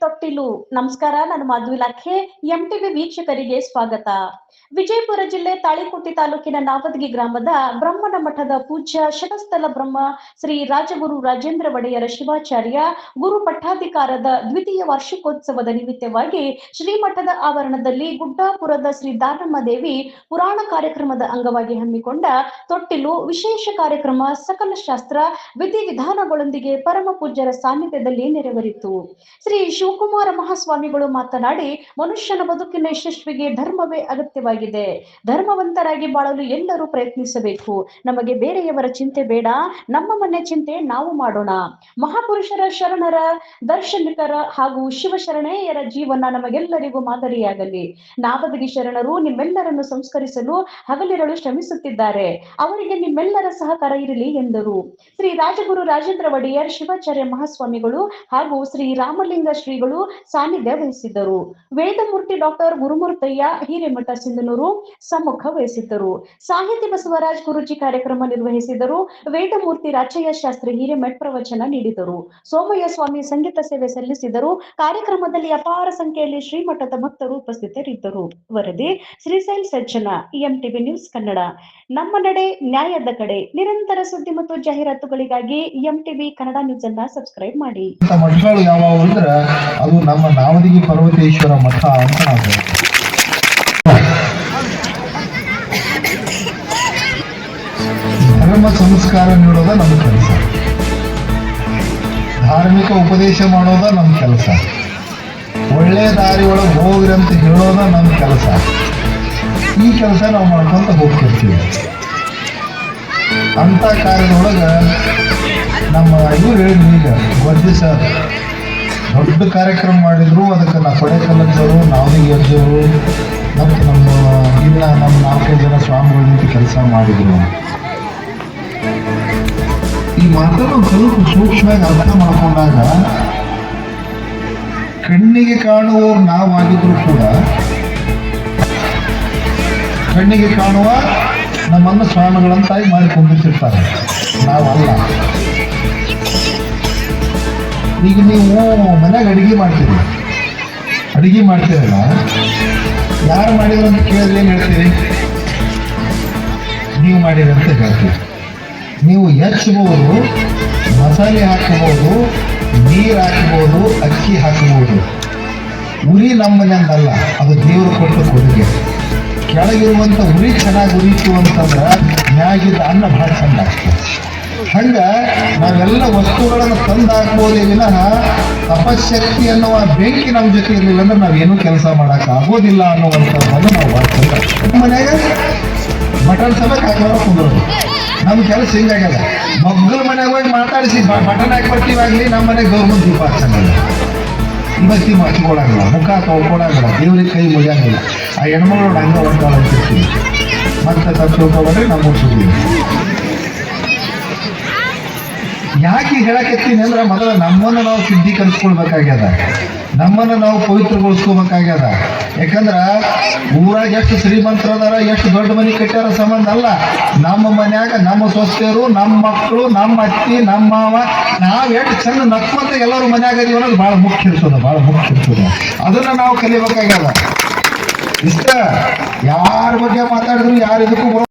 ತೊಟ್ಟಿಲು. ನಮಸ್ಕಾರ, ನಾನು ಮಧು ಇಲಾಖೆ ಎಂಟಿವಿ ವೀಕ್ಷಕರಿಗೆ ಸ್ವಾಗತ. ವಿಜಯಪುರ ಜಿಲ್ಲೆ ತಾಳಿಕುಟ್ಟಿ ತಾಲೂಕಿನ ನಾವದ್ಗಿ ಗ್ರಾಮದ ಬ್ರಹ್ಮನ ಮಠದ ಪೂಜ್ಯ ಶತಸ್ಥಲ ಬ್ರಹ್ಮ ಶ್ರೀ ರಾಜಗುರು ರಾಜೇಂದ್ರ ಒಡೆಯರ ಶಿವಾಚಾರ್ಯ, ಗುರು ಪಟ್ಟಾಧಿಕಾರದ ದ್ವಿತೀಯ ವಾರ್ಷಿಕೋತ್ಸವದ ನಿಮಿತ್ತವಾಗಿ ಶ್ರೀಮಠದ ಆವರಣದಲ್ಲಿ ಗುಡ್ಡಾಪುರದ ಶ್ರೀ ದಾನಮ್ಮ ದೇವಿ ಪುರಾಣ ಕಾರ್ಯಕ್ರಮದ ಅಂಗವಾಗಿ ಹಮ್ಮಿಕೊಂಡ ತೊಟ್ಟಿಲು ವಿಶೇಷ ಕಾರ್ಯಕ್ರಮ ಸಕಲ ಶಾಸ್ತ್ರ ವಿಧಿವಿಧಾನಗಳೊಂದಿಗೆ ಪರಮ ಪೂಜ್ಯರ ಸಾನ್ನಿಧ್ಯದಲ್ಲಿ ನೆರವೇರಿತು. ಶ್ರೀ ಶಿವಕುಮಾರ ಮಹಾಸ್ವಾಮಿಗಳು ಮಾತನಾಡಿ, ಮನುಷ್ಯನ ಬದುಕಿನ ಯಶಸ್ವಿಗೆ ಧರ್ಮವೇ ಅಗತ್ಯವಾಗಿದೆ. ಧರ್ಮವಂತರಾಗಿ ಬಾಳಲು ಎಲ್ಲರೂ ಪ್ರಯತ್ನಿಸಬೇಕು. ನಮಗೆ ಬೇರೆಯವರ ಚಿಂತೆ ಬೇಡ, ನಮ್ಮ ಮನೆ ಚಿಂತೆ ನಾವು ಮಾಡೋಣ. ಮಹಾಪುರುಷರ ಶರಣರ, ದರ್ಶನಿಕರ ಹಾಗೂ ಶಿವಶರಣೆಯರ ಜೀವನ ನಮಗೆಲ್ಲರಿಗೂ ಮಾದರಿಯಾಗಲಿ. ನಾಬದಗಿ ಶರಣರು ನಿಮ್ಮೆಲ್ಲರನ್ನು ಸಂಸ್ಕರಿಸಲು ಹಗಲಿರಳು ಶ್ರಮಿಸುತ್ತಿದ್ದಾರೆ. ಅವರಿಗೆ ನಿಮ್ಮೆಲ್ಲರ ಸಹಕಾರ ಇರಲಿ ಎಂದರು. ಶ್ರೀ ರಾಜಗುರು ರಾಜೇಂದ್ರ ಒಡೆಯರ್, ಶಿವಾಚಾರ್ಯ ಮಹಾಸ್ವಾಮಿಗಳು ಹಾಗೂ ಶ್ರೀ ರಾಮಲಿಂಗ ಶ್ರೀಗಳು ಸಾನ್ನಿಧ್ಯ ವಹಿಸಿದ್ದರು. ವೇದಮೂರ್ತಿ ಡಾಕ್ಟರ್ ಗುರುಮೂರ್ತಯ್ಯ, ಹಿರೇಮಠ ಸಿಂಧನೂರು ಸಮ್ಮುಖ ವಹಿಸಿದ್ದರು. ಸಾಹಿತ್ಯ ಬಸವರಾಜ್ ಗುರುಜಿ ಕಾರ್ಯಕ್ರಮ ನಿರ್ವಹಿಸಿದರು ವೇದಮೂರ್ತಿ ರಾಚಯ್ಯ ಶಾಸ್ತ್ರಿ ಹಿರೇಮಠ್ ಪ್ರವಚನ ನೀಡಿದರು ಸೋಮಯ್ಯ ಸ್ವಾಮಿ ಸಂಗೀತ ಸೇವೆ ಸಲ್ಲಿಸಿದರು ಕಾರ್ಯಕ್ರಮದಲ್ಲಿ ಅಪಾರ ಸಂಖ್ಯೆಯಲ್ಲಿ ಶ್ರೀಮಠದ ಭಕ್ತರು ಉಪಸ್ಥಿತರಿದ್ದರು. ವರದಿ ಶ್ರೀಶೈಲ್ ಸಜ್ಜನ ಇಎಂಟಿವಿ ನ್ಯೂಸ್ ಕನ್ನಡ. ನಮ್ಮ ನಡೆ ನ್ಯಾಯದ ಕಡೆ. ನಿರಂತರ ಸುದ್ದಿ ಮತ್ತು ಜಾಹೀರಾತುಗಳಿಗಾಗಿ ಎಂಟಿವಿ ಕನ್ನಡ ನ್ಯೂಸ್ ಅನ್ನ ಸಬ್ಸ್ಕ್ರೈಬ್ ಮಾಡಿ. ಅಂದ್ರೆ ಅದು ನಮ್ಮ ನಾವದಿಗಿ ಪರ್ವತೇಶ್ವರ ಮಠ ಅಂತ ನಾವು. ಧರ್ಮ ಸಂಸ್ಕಾರ ನೀಡೋದ ನಮ್ಮ ಕೆಲಸ. ಧಾರ್ಮಿಕ ಉಪದೇಶ ಮಾಡೋದ ನಮ್ಮ ಕೆಲಸ. ಒಳ್ಳೆ ದಾರಿ ಒಳಗೆ ಹೋಗ್ರಿ ಅಂತ ಹೇಳೋದ ನಮ್ಮ ಕೆಲಸ. ಈ ಕೆಲಸ ನಾವು ಮಾಡ್ಕೊಂತ ಹೋಗ್ತಿರ್ತೀವಿ. ಅಂತ ಕಾರ್ಯದೊಳಗೆ ನಮ್ಮ ಇವ್ರು ಹೇಳಿದ್ರು ಈಗ ಸರ್ ದೊಡ್ಡ ಕಾರ್ಯಕ್ರಮ ಮಾಡಿದ್ರು, ಅದಕ್ಕೆ ನಾ ಕೊಡೆಕಲ್ಲದವರು ನಾವಿಗೆ ಎದ್ದವರು ಮತ್ತು ನಮ್ಮ ಇನ್ನ ನಮ್ಮ ನಾಲ್ಕೈದು ಜನ ಸ್ವಾಮಿಗಳು ನಿಂತು ಕೆಲಸ ಮಾಡಿದ್ರು. ಈ ಮಾತನ್ನು ಸ್ವಲ್ಪ ಸೂಕ್ಷ್ಮವಾಗಿ ಅರ್ಥ ಮಾಡ್ಕೊಂಡಾಗ, ಕಣ್ಣಿಗೆ ಕಾಣುವವ್ರು ನಾವಾಗಿದ್ರು ಕೂಡ, ಕಣ್ಣಿಗೆ ಕಾಣುವ ನಮ್ಮನ್ನು ಸ್ವಾಮಿಗಳಂತಾಗಿ ಮಾಡಿಕೊಂಡಿರ್ತಿರ್ತಾರೆ. ನಾವಲ್ಲ. ಈಗ ನೀವು ಮನ್ಯಾಗ ಅಡಿಗೆ ಮಾಡ್ತೀರಿ. ಅಡಿಗೆ ಮಾಡ್ತೀರಲ್ಲ? ಯಾರು ಮಾಡಿದ್ರು ಅಂತ ಕೇಳಿದ್ರೆ ಏನು ಹೇಳ್ತೀರಿ? ನೀವು ಮಾಡಿರಂತ ಹೇಳ್ತೀರಿ. ನೀವು ಹೆಚ್ಚಬಹುದು ಮಸಾಲೆ ಹಾಕಬಹುದು ನೀರು ಹಾಕಬಹುದು ಅಕ್ಕಿ ಹಾಕಬಹುದು ಉರಿ ನಮ್ಮ ಮನೆಯಂದಲ್ಲ ಅದು ದೇವರು ಕೊಟ್ಟ ಕೊಡುಗೆ. ಕೆಳಗಿರುವಂಥ ಉರಿ ಚೆನ್ನಾಗಿ ಉರಿತು ಅಂತಂದ್ರೆ ಮ್ಯಾಗಿದ್ದ ಅನ್ನ ಭಾಳ ಚೆಂದ ಆಗ್ತದೆ. ಹಂಗ ನಾವೆಲ್ಲ ವಸ್ತುಗಳನ್ನು ತಂದು ಹಾಕ್ಬೋದೇ ವಿನಃ ತಪಶಕ್ತಿ ಅನ್ನುವ ಬೆಂಕಿ ನಮ್ಮ ಜೊತೆ ಇರಲಿಲ್ಲ ಅಂದ್ರೆ ನಾವೇನು ಕೆಲಸ ಮಾಡಕ್ ಆಗೋದಿಲ್ಲ ಅನ್ನುವಂಥದ್ದನ್ನು ನಾವು ಮಾಡ್ತೀವಿ ನಮ್ಮ ಮನ್ಯಾಗ ಮಟನ್ ಸಮೇತ ಹಾಕೋರ ಕುಂದ್ರೋದು ನಮ್ಮ ಕೆಲಸ ಹಿಂಗಾಗ್ಯದ. ಮಗ್ಗಲ ಮನೆಗೆ ಹೋಗಿ ಮಾತಾಡಿಸಿ ಬಟನ್ ಹಾಕಿ ಬರ್ತೀವಾಗ್ಲಿ ನಮ್ಮ ಮನೆಗೆ ಗೌರ್ಮೆಂಟ್ ದೀಪ ಹಚ್ಚಂಗಿಲ್ಲ ಇವತ್ತಿ ಮಚ್ಕೊಳಂಗಿಲ್ಲ ಮುಖ ತೊಳ್ಕೊಳಂಗಿಲ್ಲ. ದೇವ್ರಿಗೆ ಕೈ ಮುಗಿಯಂಗಿಲ್ಲ ಆ ಹೆಣ್ಮಗಳು ಹಂಗ ಹೊಂಟಾಳ ಅಂತಿರ್ತೀವಿ ಮತ್ತೆ ತಪ್ಪಿಕೊಂಡ್ರೆ ನಮ್ಮ ಸುದ್ದಿ ಯಾಕೆ ಹೇಳಕತ್ತೀನಿ ಅಂದ್ರೆ ಮೊದಲ ನಮ್ಮನ್ನು ನಾವು ಶುದ್ಧೀಕರಿಸ್ಕೊಳ್ಬೇಕಾಗ್ಯದ. ನಮ್ಮನ್ನು ನಾವು ಪವಿತ್ರಗೊಳಿಸ್ಕೋಬೇಕಾಗ್ಯದ ಯಾಕಂದ್ರ ಊರಾಗ ಎಷ್ಟು ಶ್ರೀಮಂತರ ಅದಾರ ಎಷ್ಟು ದೊಡ್ಡ ಮನೆ ಕಟ್ಟಾರ ಸಂಬಂಧ ಅಲ್ಲ. ನಮ್ಮ ಮನ್ಯಾಗ ನಮ್ಮ ಸೊಸೆಯರು, ನಮ್ಮ ಮಕ್ಕಳು, ನಮ್ಮ ಅತ್ತಿ, ನಮ್ಮ ಮಾವ, ನಾವ್ ಎಷ್ಟು ಚಂದ ನಕ್ಕೊಂತ ಎಲ್ಲರೂ ಮನ್ಯಾಗ ಇದೀವಿ ಅನ್ನೋದು ಭಾಳ ಮುಖ್ಯ ಇರ್ತದ ಭಾಳ ಮುಖ್ಯ ಇರ್ತದ ಅದನ್ನ ನಾವು ಕಲಿಬೇಕಾಗ್ಯದ. ಇಷ್ಟ? ಯಾರ ಬಗ್ಗೆ ಮಾತಾಡಿದ್ರು ಯಾರು ಇದಕ್ಕೂ